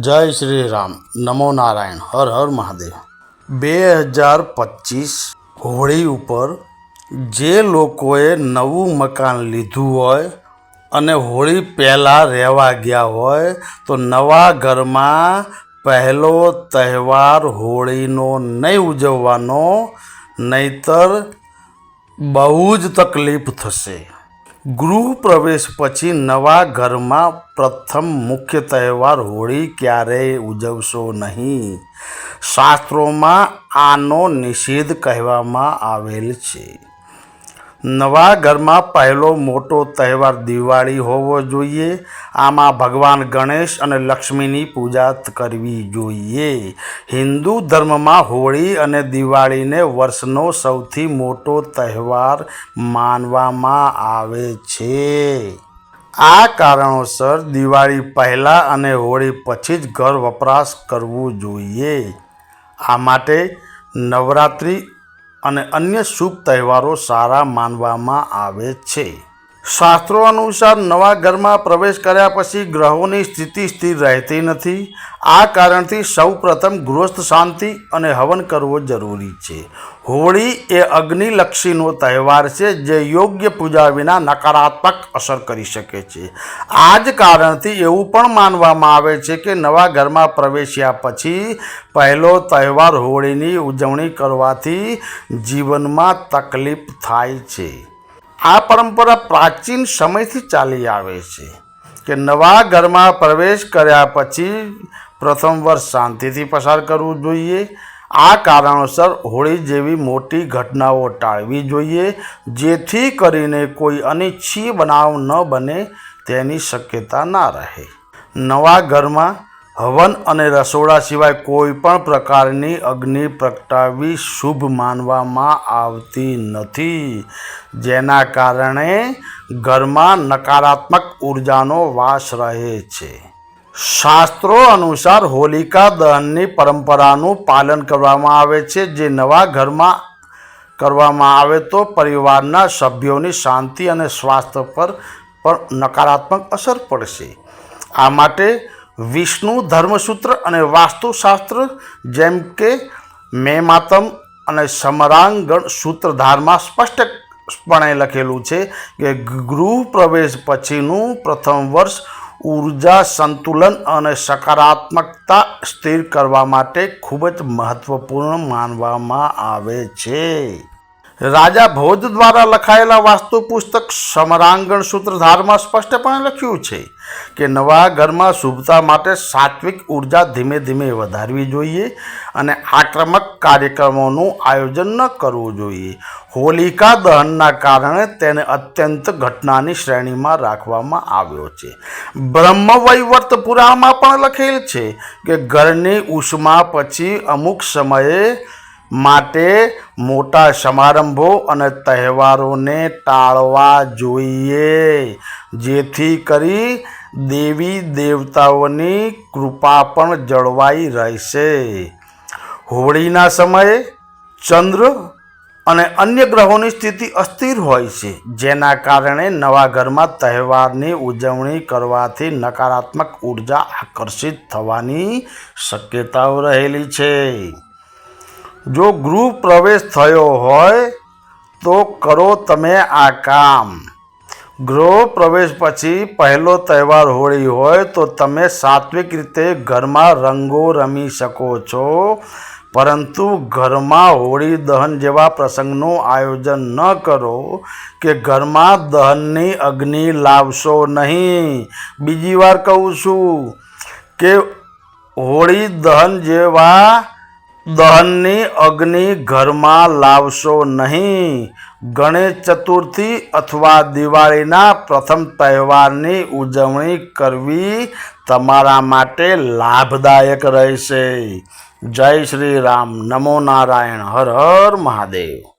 જય શ્રી રામ. નમો નારાયણ. હર હર મહાદેવ. બે હજાર પચીસ હોળી ઉપર જે લોકોએ નવું મકાન લીધું હોય અને હોળી પહેલાં રહેવા ગયા હોય, તો નવા ઘરમાં પહેલો તહેવાર હોળીનો નહીં ઉજવવાનો, નહીતર બહુ જ તકલીફ થશે. ગૃહ પ્રવેશ પછી નવા ઘરમાં પ્રથમ મુખ્ય તહેવાર હોળી ક્યારેય ઉજવશો નહીં. શાસ્ત્રોમાં આનો નિષેધ કહેવામાં આવેલ છે. નવા ઘરમાં પહેલો મોટો તહેવાર દિવાળી હોવો જોઈએ. આમાં ભગવાન ગણેશ અને લક્ષ્મીની પૂજા કરવી જોઈએ. હિન્દુ ધર્મમાં હોળી અને દિવાળીને વર્ષનો સૌથી મોટો તહેવાર માનવામાં આવે છે. આ કારણોસર દિવાળી પહેલાં અને હોળી પછી જ ઘર વપરાશ કરવું જોઈએ. આ માટે નવરાત્રિ અને અન્ય શુભ તહેવારો સારા માનવામાં આવે છે. શાસ્ત્રો અનુસાર નવા ઘરમાં પ્રવેશ કર્યા પછી ગ્રહોની સ્થિતિ સ્થિર રહેતી નથી. આ કારણથી સૌ પ્રથમ ગૃહસ્થ શાંતિ અને હવન કરવો જરૂરી છે. હોળી એ અગ્નિલક્ષીનો તહેવાર છે જે યોગ્ય પૂજા વિના નકારાત્મક અસર કરી શકે છે. આ જ કારણથી એવું પણ માનવામાં આવે છે કે નવા ઘરમાં પ્રવેશ્યા પછી પહેલો તહેવાર હોળીની ઉજવણી કરવાથી જીવનમાં તકલીફ થાય છે. આ પરંપરા પ્રાચીન સમયથી ચાલી આવે છે કે નવા ઘરમાં પ્રવેશ કર્યા પછી પ્રથમ વર્ષ શાંતિથી પસાર કરવું જોઈએ. આ કારણોસર હોળી જેવી મોટી ઘટનાઓ ટાળવી જોઈએ, જેથી કરીને કોઈ અનિચ્છીય બનાવ ન બને તેની શક્યતા ના રહે. નવા ઘરમાં હવન અને રસોડા સિવાય કોઈ પણ પ્રકારની અગ્નિ પ્રગટાવી શુભ માનવામાં આવતી નથી. જેના કારણે ઘરમાં નકારાત્મક ઉર્જાનો વાસ રહે છે. શાસ્ત્રો અનુસાર હોલિકા દહનની પરંપરાનું પાલન કરવામાં આવે છે. જે નવા ઘરમાં કરવામાં આવે તો પરિવારના સભ્યોની શાંતિ અને સ્વાસ્થ્ય પર પણ નકારાત્મક અસર પડશે. આ માટે વિષ્ણુ ધર્મસૂત્ર અને વાસ્તુશાસ્ત્ર, જેમ કે મેમાતમ અને સમરાંગણ સૂત્રધારમાં સ્પષ્ટપણે લખેલું છે કે ગૃહ પ્રવેશ પછીનું પ્રથમ વર્ષ ઊર્જા સંતુલન અને સકારાત્મકતા સ્થિર કરવા માટે ખૂબ જ મહત્ત્વપૂર્ણ માનવામાં આવે છે. રાજા ભોજ દ્વારા લખાયેલા વાસ્તુ પુસ્તક સમરાંગણ સૂત્રધારમાં સ્પષ્ટપણે લખ્યું છે કે નવા ઘરમાં શુભતા માટે સાત્વિક ઊર્જા ધીમે ધીમે વધારવી જોઈએ અને આક્રમક કાર્યક્રમોનું આયોજન ન કરવું જોઈએ. હોલિકા દહનના કારણે તેને અત્યંત ઘટનાની શ્રેણીમાં રાખવામાં આવ્યો છે. બ્રહ્મવૈવર્ત પુરાણમાં પણ લખેલ છે કે ઘરની ઉષ્મા પછી અમુક સમયે માટે મોટા સમારંભો અને તહેવારોને ટાળવા જોઈએ, જેથી કરી દેવી દેવતાઓની કૃપા પણ જળવાઈ રહેશે. હોળીના સમયે ચંદ્ર અને અન્ય ગ્રહોની સ્થિતિ અસ્થિર હોય છે, જેના કારણે નવા ઘરમાં તહેવારની ઉજવણી કરવાથી નકારાત્મક ઊર્જા આકર્ષિત થવાની શક્યતાઓ રહેલી છે. જો ગૃહ પ્રવેશ થયો હોય, તો કરો તમે આ કામ. ગૃહ પ્રવેશ પછી પહેલો તહેવાર હોળી હોય, તો તમે સાત્વિક રીતે ઘરમાં રંગો રમી શકો છો. પરંતુ ઘરમાં હોળી દહન જેવા પ્રસંગનું આયોજન ન કરો કે ઘરમાં દહનની અગ્નિ લાવશો નહીં. બીજી વાર કહું છું કે હોળી દહન જેવા દહનની અગ્નિ ઘરમાં લાવશો નહીં. ગણેશ ચતુર્થી અથવા દિવાળીના પ્રથમ તહેવારની ઉજવણી કરવી તમારા માટે લાભદાયક રહેશે. જય શ્રી રામ. નમો નારાયણ. હર હર મહાદેવ.